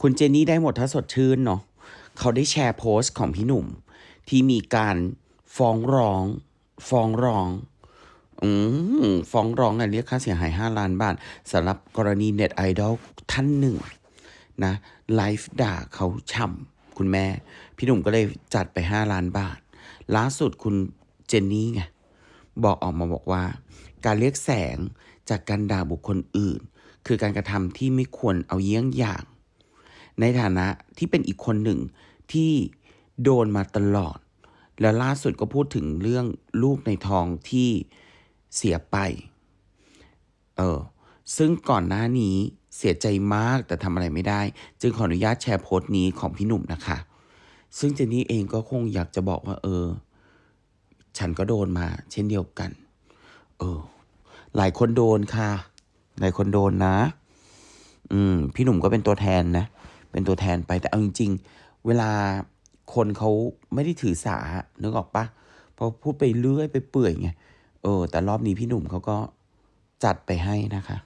คุณเจนนี่ได้หมดถ้าสดชื่นเนาะเขาได้แชร์โพสต์ของพี่หนุ่ม ที่มีการฟ้องร้อง ฟ้องร้องอืมฟ้องร้องอะเรียกค่าเสียหาย 5 ล้านบาทสำหรับกรณีเน็ตไอดอลท่านหนึ่งนะไลฟ์ด่าเขาช่ำคุณแม่ พี่หนุ่มก็เลยจัดไป 5 ล้านบาท ล่าสุดคุณเจนนี่ไง บอกออกมาบอกว่า การเรียกแสงจากการด่าบุคคลอื่น คือการกระทำที่ไม่ควรเอาเยี่ยงอย่าง ในฐานะที่เป็นอีกคนหนึ่งที่โดนมาตลอด แล้วล่าสุดก็พูดถึงเรื่องลูกในท้องที่เสียไป เออ ซึ่งก่อนหน้านี้เสียใจมากแต่ทำอะไรไม่ได้ จึงขออนุญาตแชร์โพสต์นี้ของพี่หนุ่มนะคะ ซึ่งเจนนี่เองก็คงอยากจะบอกว่า เออ ฉันก็โดนมา เช่นเดียวกัน เออ หลายคนโดนค่ะ หลายคนโดนนะ อืม พี่หนุ่มก็เป็นตัวแทนนะ เป็นตัวแทนไปแต่เอาจริงๆเวลาคนเขาไม่ได้ถือสานึกออกปะเพราะพูดไปเรื่อยไปเปื่อยไงเออ แต่รอบนี้พี่หนุ่มเขาก็จัดไปให้นะคะ